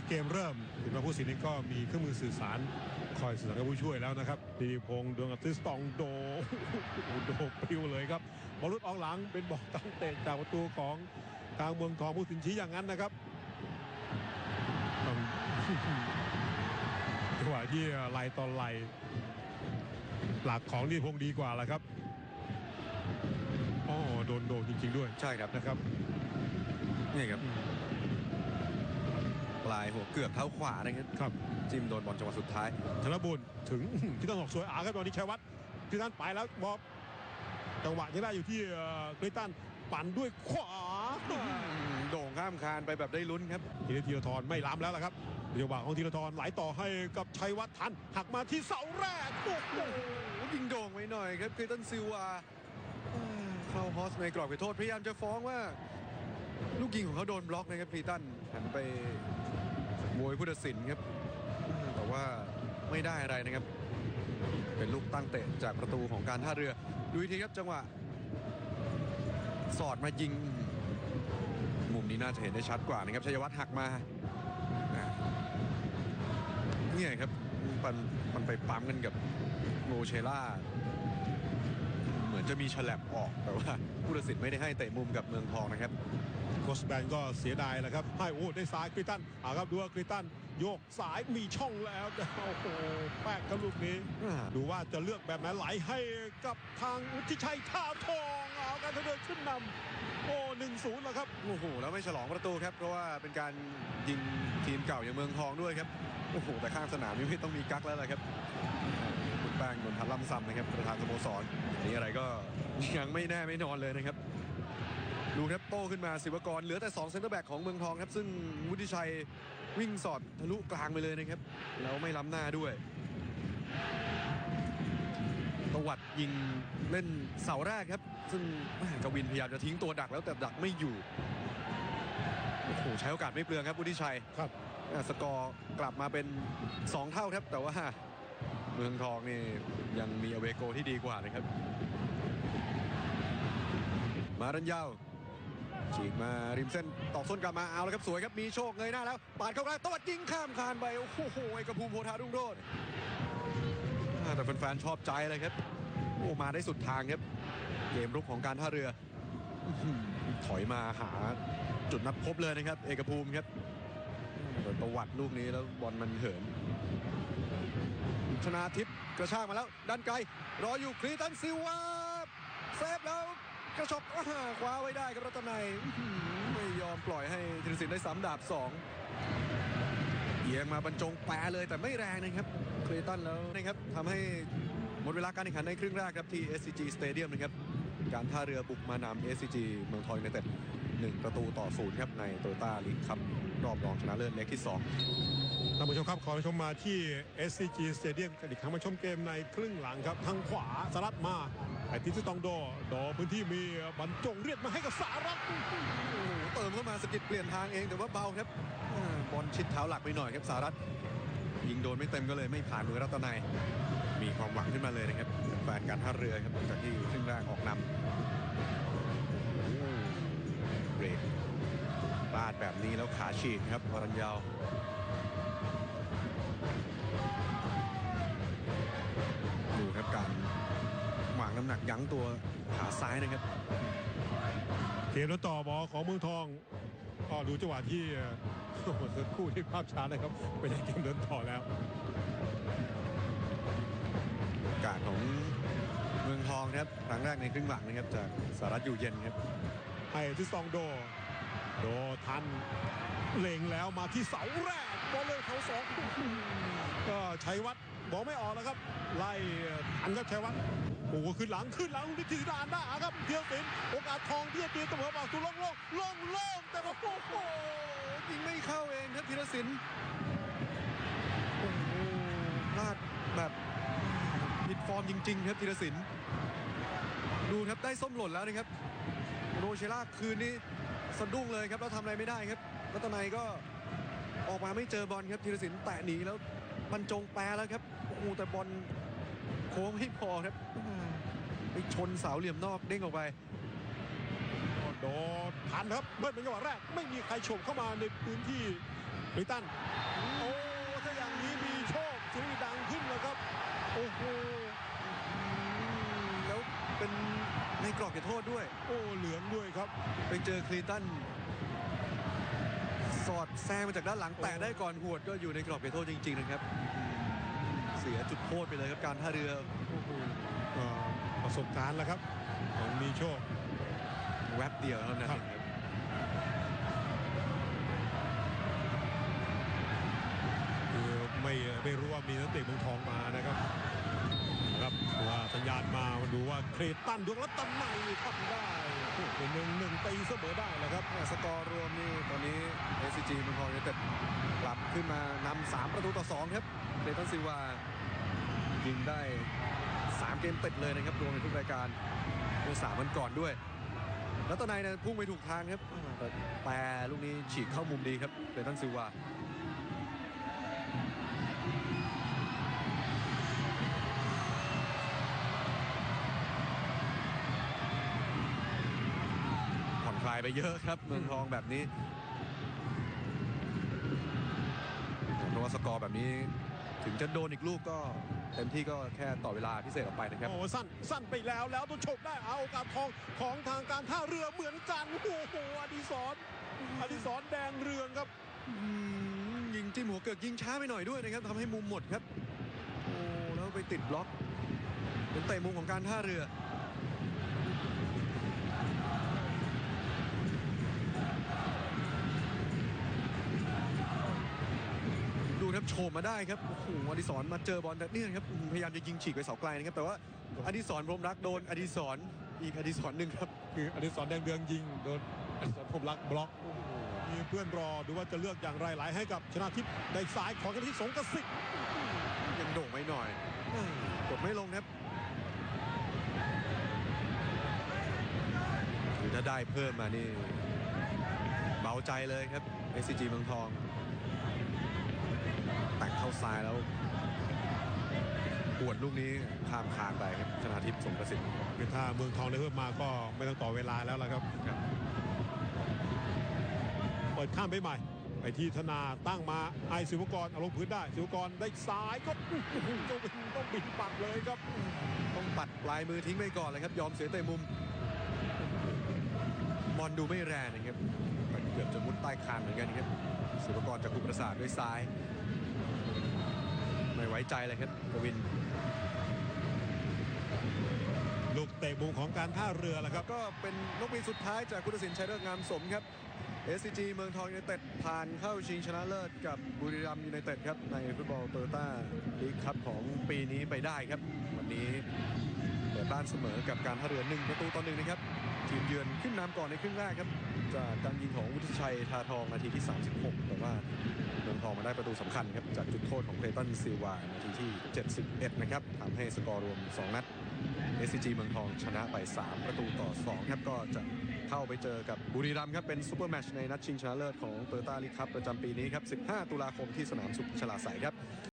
อเกมเริ่มถึงแม้ผู้สินนี้ก็มีเครื่องมือสื่อสารคอยสื่อสารกับผู้ช่วยแล้วนะครับดีพงษ์ดวงอาทิตย์สตองโดโดปลิวเลยครับบอลลุดออกหลังเป็นบอลตั้งเตะจากประตูของทางเมืองทองผู้สินชี้อย่างนั้นนะครับต้องจังหวะที่ไล่ต่อไล่หลักของดีพงษ์ดีกว่าแหละครับอ๋อโดนโดนจริง ๆ ด้วยใช่ครับนะครับนี่ครับป ลายหัวเกือบเท้าขวานะครับครับจิ้มโดนบอลจังหวะสุดท้ายธนบุญถึงที่ต้องออกสวยอาครับตอนนี้ชัยวัฒน์ที่ท่านไปแล้วบอลจังหวะยังได้อยู่ที่เอ่อคริสตันปั่นด้วยขวาโด่งข้ามคานไปแบบได้ลุ้นครับทีนี้ธีรทรไม่ล้ำแล้วล่ะครับจังหวะของธีรทรไหลต่อให้กับชัยวัฒน์ทันหักมาที่เสาแรกโอ้โหยิงโด่งไว้หน่อยครับคริสตันซิลวาอ่าเข้าฮอสในกรอบเขตโทษพยายามจะฟ้องว่า ลูกยิงของเขาโดนบล็อกนะครับคริสตันหันไปมวยผู้ตัดสินครับ แต่ว่าไม่ได้อะไรนะครับ เป็นลูกตั้งเตะจากประตูของการท่าเรือ ดูทีครับจังหวะ สอดมายิง มุมนี้น่าจะเห็นได้ชัดกว่านะครับชัยวัฒน์หักมาอ่าเนี่ยครับมันมันไปปั๊มกันกับโมเชล่า เหมือนจะมีฉลับออกแต่ว่าผู้ตัดสินไม่ได้ให้เตะมุมกับเมืองทองนะครับ โคสแบนก็เสียดายแหละครับให้โอ้ได้ซ้ายคริสตันเอาครับดูว่าคริสตันโยกสายมีช่องแล้วโอ้โหแป๊กกับลูกนี้อ่าดูว่าจะเลือกแบบไหนไหลให้กับทางอุทิชัยท่าทองเอาการเดินขึ้นนำโอ้หนึ่งศูนย์แล้วครับโอ้โหแล้วไม่ฉลองประตูครับ เพราะว่าเป็นการยิงทีมเก่าอย่างเมืองทองด้วยครับโอ้โหแต่ข้างสนามนี่ไม่ต้องมีกั๊กแล้วแหละครับคุณแป้งนนทันล่ำซำนะครับประธานสโมสรนี่อะไรก็ยังไม่แน่ไม่นอนเลยนะครับ ดูครับโต้ขึ้นมาศิวกร เหลือแต่2เซนเตอร์แบ็กของเมืองทองครับ ซึ่งวุฒิชัยวิ่งสอดทะลุกลางไปเลยนะครับ แล้วไม่ล้ำหน้าด้วยตวัดยิงเล่นเสาแรกครับ ซึ่งแม่กวินพยายามจะทิ้งตัวดักแล้วแต่ดักไม่อยู่โอ้โหใช้โอกาสไม่เปลืองครับวุฒิชัยครับอะสกอร์กลับมาเป็น 2 เท่าครับ แต่ว่าเมืองทองนี่ยังมีอเวโกที่ดีกว่านะครับ มารันยาว ฉีกมาริมเส้นตอกส้นกลับมาเอาแล้วครับสวยครับมีโชคเงยหน้าแล้วปาดเข้ากลางตวัดยิงข้ามคานไปโอ้โหเอกภูมิโพธารุ่งโรจน์แต่แฟนๆชอบใจเลยครับโอ้มาได้สุดทางครับ เกมรุกของการท่าเรือ ถอยมาหาจุดนัดพบเลยนะครับ เอกภูมิครับโดนตวัดลูกนี้แล้วบอลมันเหินชนาทิพย์กระชากมาแล้ว ด้านไกล รออยู่ครีตันซิวาเซฟแล้ว กระชอกคว้าไว้ได้ครับรัตนัยไม่ยอมปล่อยให้ธีรศิลป์ได้สามดาบสองเอียงมาบรรจงแปรเลยแต่ไม่แรงนะครับครีตันแล้วนะครับทำให้หมดเวลาการแข่งขันในครึ่งแรกครับที่ SCG Stadium นะครับการท่าเรือบุกมานำ SCG เมืองทองยูไนเต็ดหนึ่งประตูต่อศูนย์ครับในโตโยต้าลีกคัพรอบรองชนะเลิศเล็กที่สองท่านผู้ชมครับขอชมมาที่ SCG Stadium กันอีกครั้งมาชมเกมในครึ่งหลังครับทางขวาสลัดมา ไอ้ทิสตองโดโดพื้นที่มีบรรจงเรียกมาให้กับสารัตเติมเข้ามาสกิดเปลี่ยนทางเองแต่ว่าเบาครับบอลชิดเท้าหลักไปหน่อยครับสารัตยิงโดนไม่เต็มก็เลยไม่ผ่านมือรัตนัยมีความหวังขึ้นมาเลยนะครับแฟนการท่าเรือครับหลังจากที่ครึ่งแรกออกนำโอ้โหเบรกพลาดแบบนี้แล้วขาฉีกครับวรัญญาวดูครับการ วางน้ำหนักยั้งตัวขาซ้ายนะครับเกมแล้วต่อบอลของเมืองทองก็ดูจังหวะที่โอ้โหสักครู่ที่ภาพช้าเลยครับไม่ใช่เกมเดินต่อแล้วโอกาสของเมืองทองครับครั้งแรกในครึ่งหลังนะครับจากสารัตอยู่เย็นครับให้ทิสตองโด โดทันเล็งแล้วมาที่เสาแรกบอลเลยเขาสองก็ชัยวัฒน์บอกไม่ออกแล้วครับ ไล่ทันครับชัยวัฒน์ โอ้โหขึ้นหลังขึ้นหลังนิติดานหน้าครับเทียสินโอกาสทองที่จะตีเสมอปากตูโล่งโล่งโล่งโล่งแต่ว่าโอ้โหยิงไม่เข้าเองครับธีรศิลป์โอ้โหพลาดแบบผิดฟอร์มจริง ๆ ครับธีรศิลป์ดูครับได้ส้มหล่นแล้วนะครับโรเชล่าคืนนี้สะดุ้งเลยครับแล้วทำอะไรไม่ได้ครับรัตนัยก็ออกมาไม่เจอบอลครับธีรศิลป์แตะหนีแล้วบรรจงแปรแล้วครับโอ้โหแต่บอล โค้งไม่พอครับอ่าไปชนเสาเหลี่ยมนอกเด้งออกไปโดนทันครับเบิดเป็นจังหวะแรก ไม่มีใครโฉบเข้ามาในพื้นที่ลิตันโอ้ถ้าอย่างนี้มีโชคชีวิตดังขึ้นเลยครับโอ้โหแล้วเป็นในกรอบเขตโทษด้วย โอ้เหลืองด้วยครับ ไปเจอคลีตันสอดแซงมาจากด้านหลังแต่ได้ก่อนหวดก็อยู่ในกรอบเขตโทษจริง ๆ นะครับ เสียจุดโทษไปเลยครับการท่าเรือโอ้โหก็ประสบการณ์แล้วครับของมีโชค แวบเดียวเท่านั้นครับเองครับคือไม่ไม่รู้ว่ามีนักเตะเมืองทองมานะครับนะครับว่าสัญญาณมามาดูว่าเครตันดวงรัตนในทำได้โอ้โหหนึ่งหนึ่งตีเสมอได้แล้วครับสกอร์รวมนี่ตอนนี้ SCG เมืองทองยูไนเต็ดกลับขึ้นมานำ3ประตูต่อ2ครับเดตันซิลวา ยิงได้ 3 เกมติดเลยนะครับรวมในทุกรายการเมื่อสามวันก่อนด้วย แล้วตอนในเนี่ยพุ่งไปถูกทางครับแต่แต่ลูกนี้ฉีกเข้ามุมดีครับเดตันซิวาผ่อนคลายไปเยอะครับ เมืองทองแบบนี้เพราะว่าสกอร์แบบนี้ถึงจะโดนอีกลูกก็ เต็มที่ก็แค่ต่อเวลาพิเศษออกไปนะครับ โอ้สั้นสั้นไปแล้วแล้วตัวฉกได้เอากับทองของทางการท่าเรือเหมือนกันโอ้โหอดิศรอดิศรแดงเรืองครับอืมยิงจิ้มหัวเกือกยิงช้าไปหน่อยด้วยนะครับทำให้มุมหมดครับโอ้แล้วไปติดบล็อกเป็นเตะมุมของการท่าเรือ ครับโฉมมาได้ครับโอ้โหอดิศรมาเจอบอลแต่เนี่ยครับอืมพยายามจะยิงฉีกไปเสาไกลนะครับแต่ว่าอดิศรพรหมรักโดนอดิศรอีกอดิศรหนึ่งครับคืออดิศรแดงเรืองยิงโดนอดิศรพรหมรักบล็อกมีเพื่อนรอดูว่าจะเลือกอย่างไรไหลให้กับชนะทิพย์ในสายของชนะทิพย์สงกระสิทธิ์ยังโด่งไม่หน่อยอ่ากดไม่ลงครับคือถ้าได้เพิ่มมานี่เบาใจเลยครับ SCG เมืองทองแต่งเข้าซ้ายแล้วปวดลูกนี้ข้ามคานไปครับชนะทิพย์สงกระสินคือถ้าเมืองทองได้เพิ่มมาก็ไม่ต้องต่อเวลาแล้วล่ะครับครับเปิดข้ามไปใหม่ ไปที่ธนาตั้งมาไอศิวกรเอาลงพื้นได้ศิวกรได้ซ้ายก็อื้อหือต้องบินต้องบินปัดเลยครับ ต้องปัดปลายมือทิ้งไปก่อนเลยครับ ยอมเสียเตะมุมบอลดูไม่แรงนะครับมันเกือบจะมุดใต้คานเหมือนกันครับศิวกรจากกุประสาทด้วยซ้าย ไม่ไว้ใจเลยครับกวิน ลูกเตะมุมของการท่าเรือแหละครับ ก็เป็นนกบินสุดท้ายจากกุตสินชัยเลิศงามสมครับ SCG เมืองทองยูไนเต็ดผ่านเข้าชิงชนะเลิศกับบุรีรัมย์ยูไนเต็ดครับ ในฟุตบอลโตโยต้าลีกคัพของปีนี้ไปได้ครับ วันนี้เปิดบ้านเสมอกับการท่าเรือหนึ่งประตูต่อหนึ่งนะครับ ทีมเยือนขึ้นนำก่อนในครึ่งแรกครับ จากการยิงของวุฒิชัยทาทองนาทีที่ 36 แต่ว่า เมืองทองมาได้ประตูสำคัญครับจากจุดโทษของเพลตันซิลวานาทีที่ 71 นะครับทำให้สกอร์รวม 2 นัด SCG เมืองทองชนะไป 3 ประตูต่อ 2 ครับก็จะเข้าไปเจอกับบุรีรัมย์ครับเป็นซูเปอร์แมชในนัดชิงชนะเลิศของเตอร์ต้าลีคัพประจำปีนี้ครับ 15 ตุลาคมที่สนามสุขฉลาไสยครับ